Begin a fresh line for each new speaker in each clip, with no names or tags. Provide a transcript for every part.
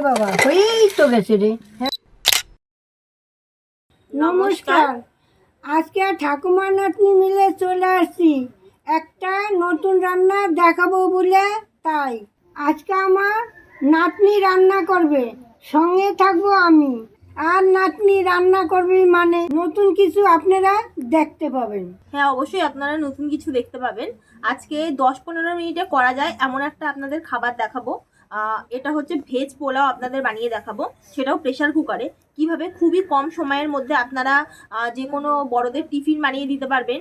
বাবা হয়েই তো গেছে রে। হ্যাঁ। নমস্কার। আজকে ঠাকুমা নাতনি মিলে চলে আসছি। একটা নতুন রান্না দেখাবো বলে তাই আজকে আমার নাতনি রান্না করবে সঙ্গে থাকব আমি। আর নাতনি রান্না করবে মানে নতুন কিছু আপনারা দেখতে পাবেন।
হ্যাঁ অবশ্যই আপনারা নতুন কিছু দেখতে পাবেন। আজকে দশ পনেরো মিনিটে করা যায় এমন একটা আপনাদের খাবার দেখাবো। এটা হচ্ছে ভেজ পোলাও আপনাদের বানিয়ে দেখাবো। সেটাও প্রেশার কুকারে কীভাবে? খুবই কম সময়ের মধ্যে আপনারা যে কোনো বড়দের টিফিন বানিয়ে দিতে পারবেন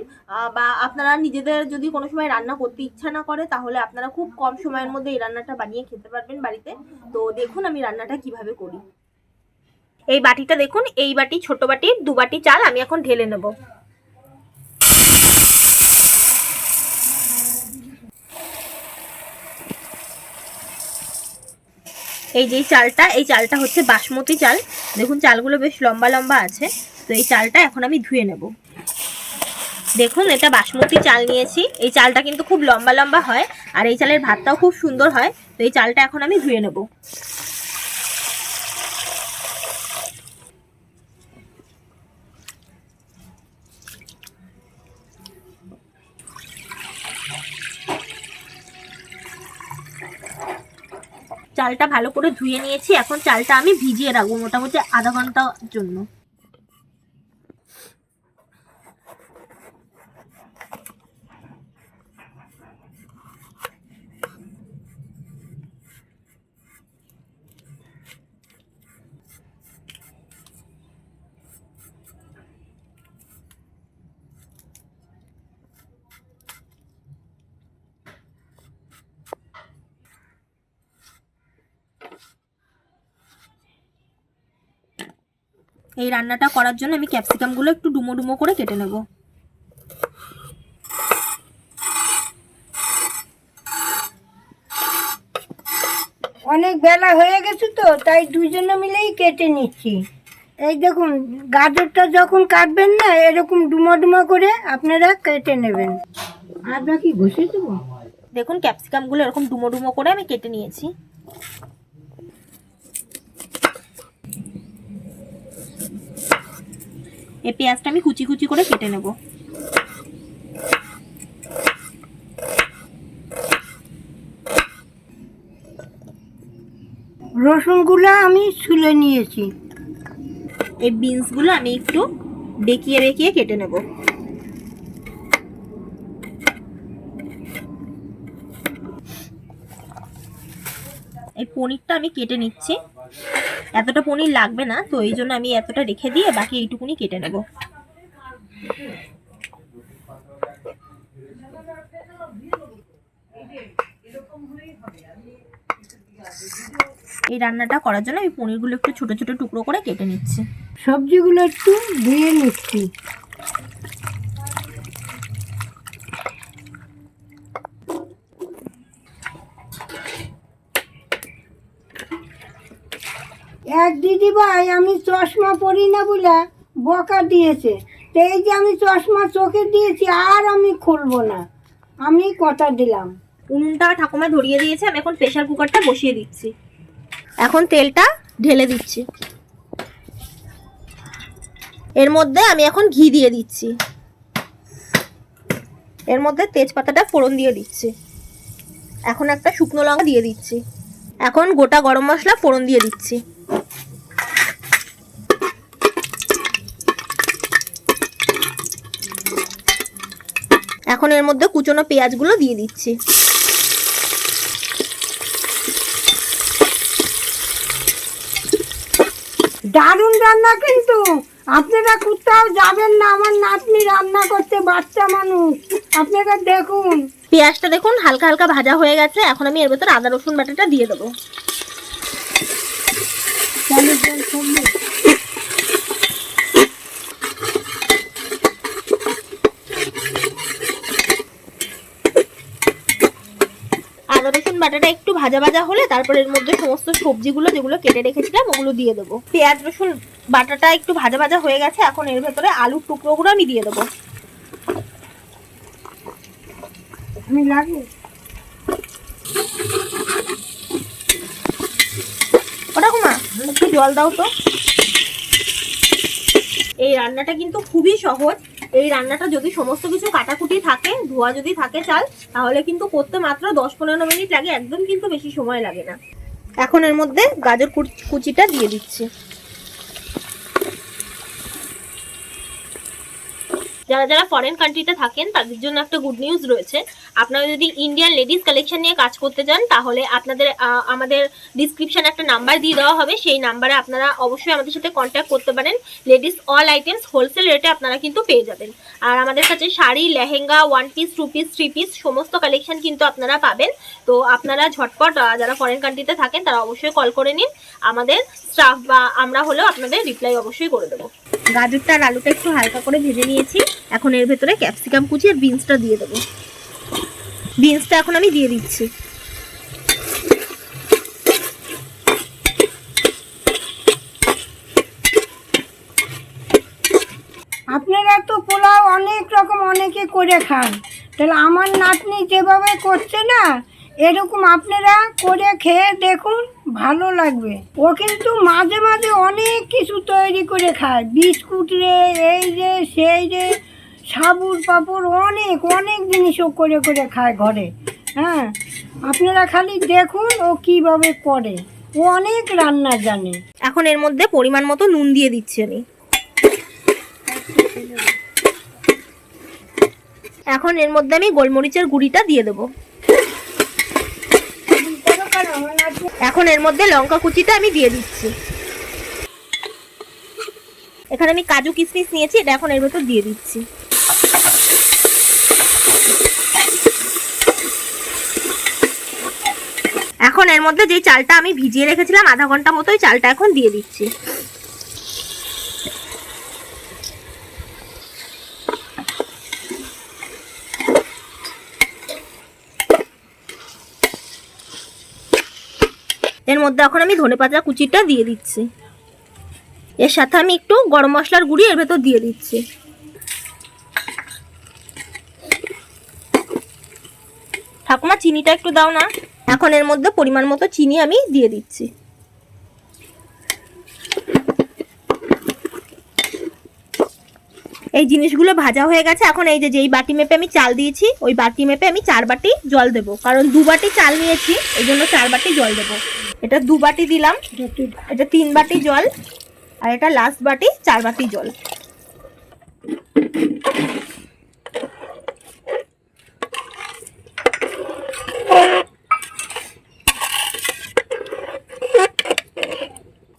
বা আপনারা নিজেদের যদি কোনো সময় রান্না করতে ইচ্ছা না করে, তাহলে আপনারা খুব কম সময়ের মধ্যে এই রান্নাটা বানিয়ে খেতে পারবেন বাড়িতে। তো দেখুন আমি রান্নাটা কীভাবে করি। এই বাটিটা দেখুন, এই বাটি ছোট বাটি, দু বাটি চাল, আমি এখন ঢেলে নেব। এই যে চালটা, এই চালটা হচ্ছে বাসমতি চাল। দেখুন, চালগুলো বেশ লম্বা লম্বা আছে। তো এই চালটা এখন আমি ধুয়ে নেব। দেখুন, এটা বাসমতি চাল নিয়েছি। এই চালটা কিন্তু খুব লম্বা লম্বা হয়, আর এই চালের ভাতটাও খুব সুন্দর হয়। তো এই চালটা এখন আমি ধুয়ে নেব। চালটা ভালো করে ধুয়ে নিয়েছি। এখন চালটা আমি ভিজিয়ে রাখব মোটামুটি আধা ঘণ্টার জন্য। এই রান্নাটা করার জন্য আমি ক্যাপসিকামগুলো একটু ডুমো ডুমো করে কেটে নেব।
অনেক বেলা হয়ে গেছে তো তাই দুজনে মিলেই কেটে নিচ্ছি। এই দেখুন গাজরটা যখন কাটবেন না এরকম ডুমো ডুমো করে আপনারা কেটে নেবেন। আদা কি ঘষে দেবো?
দেখুন ক্যাপসিকামগুলো এরকম ডুমো ডুমো করে আমি কেটে নিয়েছি। এই পেঁয়াজটা আমি কুচি কুচি করে কেটে নেব।
রসুনগুলো আমি ছুলে নিয়েছি।
এই বিনসগুলো আমি একটু বেঁকিয়ে বেঁকিয়ে কেটে নেব। এই পনিরটা আমি কেটে নিচ্ছি। এতটা পনির লাগবে না, তো এই জন্য আমি এতটা রেখে দিয়ে বাকি এইটুকুনি কেটে নেব। এই রান্নাটা করার জন্য আমি পনিরগুলো একটু ছোট ছোট টুকরো করে কেটে নিচ্ছি।
সবজিগুলো একটু ধুয়ে নিচ্ছি। এক দিদি ভাই, আমি চশমা পরি না বলে বকা দিয়েছে। এই যে আমি চশমা চোখে দিয়েছি, আর আমি খুলবো না। আমি কথা দিলাম।
উনুনটা ঠাকুমা ধরিয়ে দিয়েছে, আমি এখন প্রেশার কুকারটা বসিয়ে দিচ্ছি। এখন তেলটা ঢেলে দিচ্ছি। এর মধ্যে আমি এখন ঘি দিয়ে দিচ্ছি। এর মধ্যে তেজপাতাটা ফোড়ন দিয়ে দিচ্ছি। এখন একটা শুকনো লঙ্কা দিয়ে দিচ্ছি। এখন গোটা গরম মশলা ফোড়ন দিয়ে দিচ্ছি। এখন এর মধ্যে কুচনো পেঁয়াজগুলো দিয়ে দিচ্ছি।
দারুণ রান্না কিন্তু। আপনারা কোথাও যাবেন না আমার নাতনি রান্না করতে বাচ্চা মানুষ। আপনারা দেখুন।
পেঁয়াজটা দেখুন হালকা হালকা ভাজা হয়ে গেছে। এখন আমি এর ভেতর আদা রসুন বাটাটা দিয়ে দেবো
চালের জল সবজি।
আদা রসুন বাটাটা একটু ভাজা ভাজা হলে তারপর এর মধ্যে সমস্ত সবজিগুলো যেগুলো কেটে রেখেছিলাম ওগুলো দিয়ে দেবো। পেঁয়াজ রসুন বাটাটা একটু ভাজা ভাজা হয়ে গেছে এখন এর ভেতরে আলুর টুকরোগুলো আমি দিয়ে দেবো।
আমি লাগবে।
ওটা একটু জল দাও তো। এই রান্নাটা কিন্তু খুবই সহজ। এই রান্নাটা যদি সমস্ত কিছু কাটাকুটি থাকে, ধোয়া যদি থাকে চাল, তাহলে কিন্তু করতে মাত্র দশ পনেরো মিনিট লাগে, একদম কিন্তু বেশি সময় লাগে না। এখন এর মধ্যে গাজর কুচ- কুচিটা দিয়ে দিচ্ছি। যারা যারা ফরেন কান্ট্রিতে থাকেন, তাদের জন্য একটা গুড নিউজ রয়েছে। আপনারা যদি ইন্ডিয়ান লেডিস কালেকশন নিয়ে কাজ করতে চান তাহলে আপনাদের আমাদের ডিসক্রিপশন একটা নাম্বার দিয়ে দেওয়া হবে। সেই নাম্বারে আপনারা অবশ্যই আমাদের সাথে কন্ট্যাক্ট করতে পারেন। লেডিস অল আইটেমস হোলসেল রেটে আপনারা কিন্তু পেয়ে যাবেন। আর আমাদের কাছে sari, lehenga one piece two piece three piece সমস্ত কালেকশন কিন্তু আপনারা পাবেন। তো আপনারা ঝটপট যারা ফরেন কান্ট্রিতে থাকেন, তারা অবশ্যই কল করে নিন। আমাদের স্টাফ বা আমরা হলেও আপনাদের রিপ্লাই অবশ্যই করে দেবো। গাজরটা আর আলুটা একটু হালকা করে ভেজে নিয়েছি। এখন এর ভেতরে ক্যাপসিকাম কুচি আর বিনসটা দিয়ে দেবো। বিনসটা এখন আমি দিয়ে দিচ্ছি।
আপনারা তো পোলাও অনেক রকম অনেকে করে খান। তাহলে আমার নাতনি যেভাবে করছে না, এরকম আপনারা করে খেয়ে দেখুন, ভালো লাগবে। ও কিন্তু মাঝে মাঝে অনেক কিছু তৈরি করে খায়। বিস্কুট রে, এই রে, সেই রে সাবুর পাপড় অনেক অনেক জিনিসও করে করে খায় ঘরে হ্যাঁ? আপনারা খালি দেখুন ও কীভাবে করে, ও অনেক রান্না জানে।
এখন এর মধ্যে পরিমাণ মতো নুন দিয়ে দিচ্ছি আমি। এখন এর মধ্যে আমি গোলমরিচের গুঁড়িটা দিয়ে দেবো। এখন এর মধ্যে লঙ্কা কুচিটা আমি দিয়ে দিচ্ছি। এখানে আমি কাজু কিশমিশ নিয়েছি, এটা এখন এর ভেতর দিয়ে দিচ্ছি। এখন এর মধ্যে যে চালটা আমি ভিজিয়ে রেখেছিলাম আধা ঘণ্টা মতো, ওই চালটা এখন দিয়ে দিচ্ছি। এর মধ্যে এখন আমি ধনেপাতা কুচিটা দিয়ে দিচ্ছি। এর সাথে আমি একটু গরম মশলার গুঁড়ি এর ভেতর দিয়ে দিচ্ছি। ঠাকুমা চিনিটা একটু দাও না। এখন এর মধ্যে পরিমাণ মতো চিনি আমি দিয়ে দিচ্ছি। এই জিনিসগুলো ভাজা হয়ে গেছে। এখন এই যে যেই বাটি মেপে আমি চাল দিয়েছি ওই বাটি মেপে আমি চার বাটি জল দেবো। কারণ দু বাটি চাল নিয়েছি এই জন্য চার বাটি জল দেবো। এটা দু বাটি দিলাম এটা তিন বাটি জল আর এটা লাস্ট বাটি চার বাটি জল।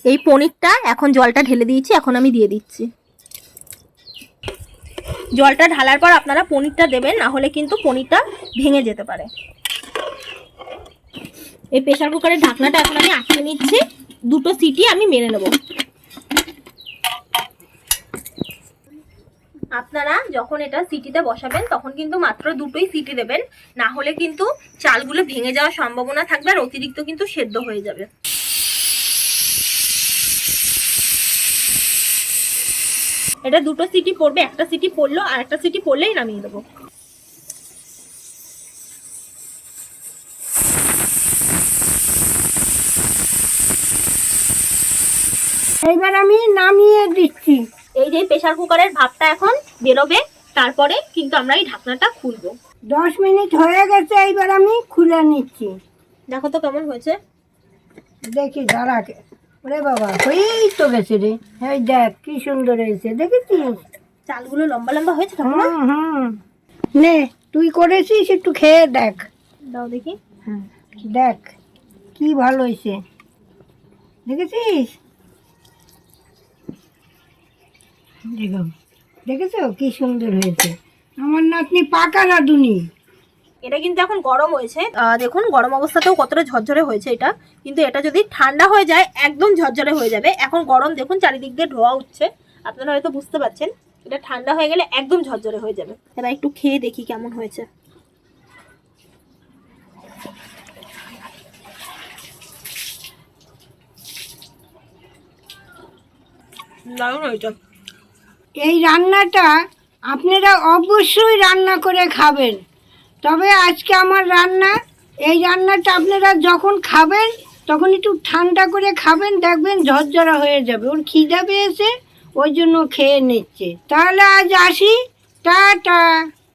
এই পনিরটা এখন জলটা ঢেলে দিয়েছি, এখন আমি দিয়ে দিচ্ছি। জলটা ঢালার পর আপনারা পনিরটা দেবেন, না হলে কিন্তু পনিরটা ভেঙে যেতে পারে। এই প্রেসার কুকারের ঢাকনাটা এখন আমি আটকে নিচ্ছি, দুটো সিটি আমি মেরে নেব। আপনারা যখন এটা সিটিতে বসাবেন, তখন কিন্তু মাত্র দুটোই সিটি দেবেন। না হলে কিন্তু চালগুলো ভেঙে যাওয়ার সম্ভাবনা থাকবে আর অতিরিক্ত কিন্তু সেদ্ধ হয়ে যাবে। এটা দুটো সিটি পড়বে, একটা সিটি পড়ল আর একটা সিটি পড়লেই নামিয়ে দেবো।
এইবার আমি নামিয়ে দিচ্ছি।
এই যে প্রেসার কুকারের ভাপটা এখন বেরোবে তারপরে কিন্তু আমরা এই ঢাকনাটা খুলবো।
দশ মিনিট হয়ে গেছে এইবার আমি খুলে নিচ্ছি।
দেখো তো কেমন হয়েছে।
দেখি দাঁড়াকে ওরে বাবা হয়েই তো গেছে রে। এই দেখ কি সুন্দর হয়েছে দেখেছিস?
চালগুলো লম্বা লম্বা হয়েছে
হুম হুম। নে তুই করেছিস একটু খেয়ে দেখ।
দাও দেখি।
হ্যাঁ দেখ কি ভালো হয়েছে। দেখেছিস? দেখো, দেখেছ? কি সুন্দর হয়েছে। আমার নাতনি পাকা রাঁধুনি
এটা কিন্তু এখন গরম হয়েছে। দেখুন, গরম অবস্থাতেও কতটা ঝরঝরে হয়েছে এটা। কিন্তু এটা যদি ঠান্ডা হয়ে যায়, একদম ঝরঝরে হয়ে যাবে। এখন গরম, দেখুন, চারিদিক দিয়ে ধোয়া উঠছে। আপনারা হয়তো বুঝতে পারছেন, এটা ঠান্ডা হয়ে গেলে একদম ঝরঝরে হয়ে যাবে। এবার একটু খেয়ে দেখি কেমন হয়েছে। দারুণ হয়েছে।
এই রান্নাটা আপনারা অবশ্যই রান্না করে খাবেন। তবে আজকে আমার রান্না, এই রান্নাটা আপনারা যখন খাবেন, তখন একটু ঠান্ডা করে খাবেন, দেখবেন ঝরঝরা হয়ে যাবে। ওর খিদা পেয়েছে, ওই জন্য খেয়ে নিচ্ছে। তাহলে আজ আসি, টাটা।